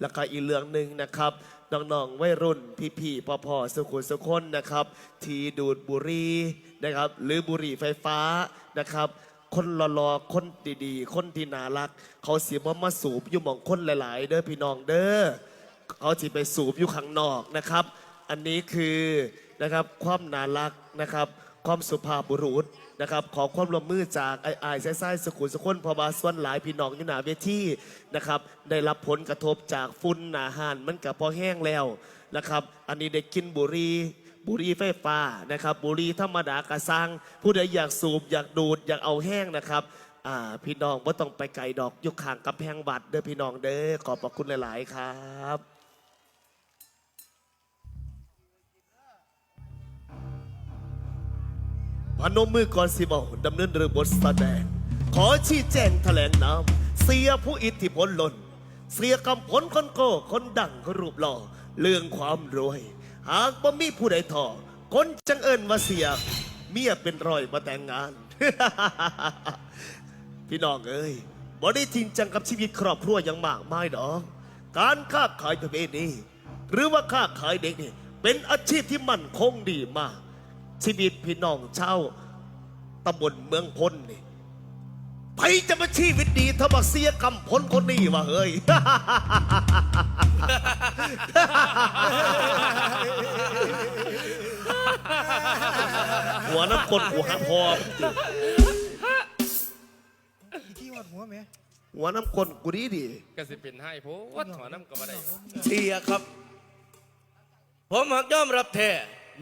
แล้วก็อีกเรื่องหนึ่งนะครับน้องๆวัยรุ่นพี่ๆพ่อๆสุขุมสุคนนะครับ ที่ดูดบุหรี่นะครับ หรือบุหรี่ไฟฟ้านะครับ คนรอๆคนดีๆ คนที่น่ารัก เขาเสียมามาสูบอยู่หมองคนหลาย ๆ เด้อพี่น้องเด้อเขาสิไปสูบอยู่ข้างนอกนะครับ อันนี้คือนะครับความน่ารักนะครับ ความสุภาพบุรุษนะครับขอความร่วมมือจากไอ้ไอ้ไส้ๆสกุลสกุลพอบาส่วนหลายพี่น้องอยู่หนาเวทีนะครับได้รับผลกระทบจากฝุ่นหนาหานมันกับพอแห้งแล้วนะครับ อันนี้ได้กินบุรีบุรีไฟฟ้านะครับบุรีธรรมดากระซังผู้ใดอยากสูบอยากดูดอยากเอาแห้งนะครับพี่น้องว่าต้องไปไกลดอกยุคข้างกับแพงบัตรเด้อพี่น้องเด้อขอบพระคุณหลาย ๆ ครับ พนมมือก่อนสิบอกดำเนินเรือบทแสดง ขอชี้แจงแถลงนามเสียผู้อิทธิพลหล่นเสียกำผลคนโก้คนดังคนรูปหล่อเรื่องความรวย หากบ่มีผู้ใดทอคนจังเอิญว่าเสีย เมียเป็นรอยมาแต่งงาน พี่น้องเอ้ยบ่ได้จริงจังกับชีวิตครอบครัวอย่างมากมายดอกการค้าขายประเภทนี้ หรือว่าค้าขายเด็กนี่เป็นอาชีพที่มั่นคงดีมาก ชีวิตพี่น้องชาวตำบลเมืองพลนี่ไปจะมาชีวิตดีถ้ามาเสียกำพลคนนี้วะเฮ้ย หัวน้ำคนหัวหักพอมอีที่วัดหัวไหมหัวน้ำคนกูดีดีก็สิเป็นให้โพวัดถอน้ำก็มาได้เสียครับ ผมหักยอมรับแท้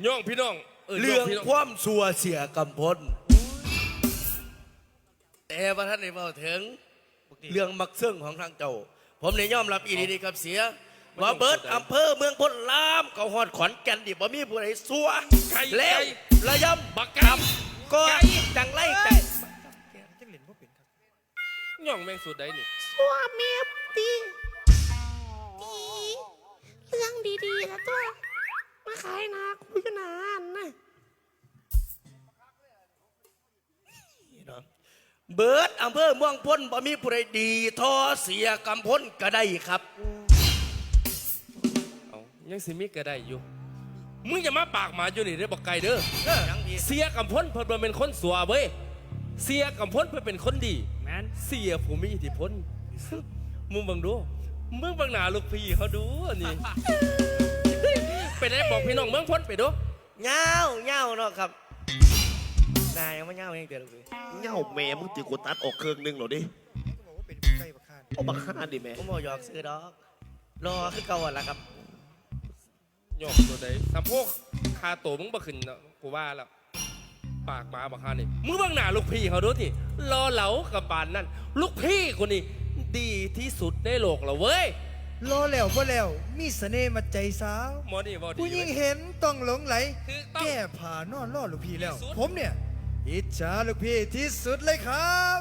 ย่องพี่น้อง เรื่องย่พี่น้ความสัวเสียกำพลแต่ว่าท่านในเบาถึง เรื่องมักเสื่องของทางเจ้า ผมเนี่ยยอมรับอีดีๆกับเสีย ว่าเบิร์ดอำเภอเมืองพ้นลามเขาหอดขอนแก่นดิบ่มีผู้ใดสัวไก่แล้วไก่ ระยบักำไก่ก็ไก่จังไรแต่จังเหรียญว่าเป็นครับย่องแมงสุดใดนี่ตัวเมียดีดีเรื่องดีๆนะตัว มาขายนาคุยกันนานนะเบิร์ดอำเภอเมืองพ้นบ่มีผู้ใดดีทอเสียกำพลก็ได้ครับ เอายังสิมีก็ได้อยู่ มึงอย่ามาปากหมาอยู่นี่เด้อบอกไก่เด้อ ยังดีเสียกำพลเพิ่นบ่เป็นคนสัวเว้ย เสียกำพลเพิ่นเป็นคนดี แมนเสียผู้มีอิทธิพล มึงเบังดู มึงเบังหน้าลูกพี่เขาดูอันนี่ไปได้บอกพี่น้องเมืองพ้นไปดูเงาเงาเนาะครับ นายยังไม่เงาเองเดี๋ยวลูกพี่เง่าแม่มึงตีกูตัดออกเครื่องหนึงเหรอดิก็บอกว่าเป็นไก่บักคานเอาบักห้าดิแม่ผมบอกหยอกซื้อดอก รอคือเก่าหั่นละครับยอกตัวใดสะโพกคาโตวมึงบ่ขึ้นเนาะกูว่าแล้ว ปากหมาบักฮานี่มึงเบังหน้าลูกพี่เขาดูสิรอเหลากับปานนั่น ลูกพี่คนนี้ดีที่สุดในโลกแล้วเว้ยรอแล้วบ่แล้ว มีเสน่ห์มาใจสาว หมอนี่บ่ดีผู้หญิงเว้ย เห็นต้องหลงไหลถูกต้องแก้ผ่านอนล่อลูกพี่แล้ว ที่สุด ผมเนี่ย อิจฉาลูกพี่ที่สุดเลยครับ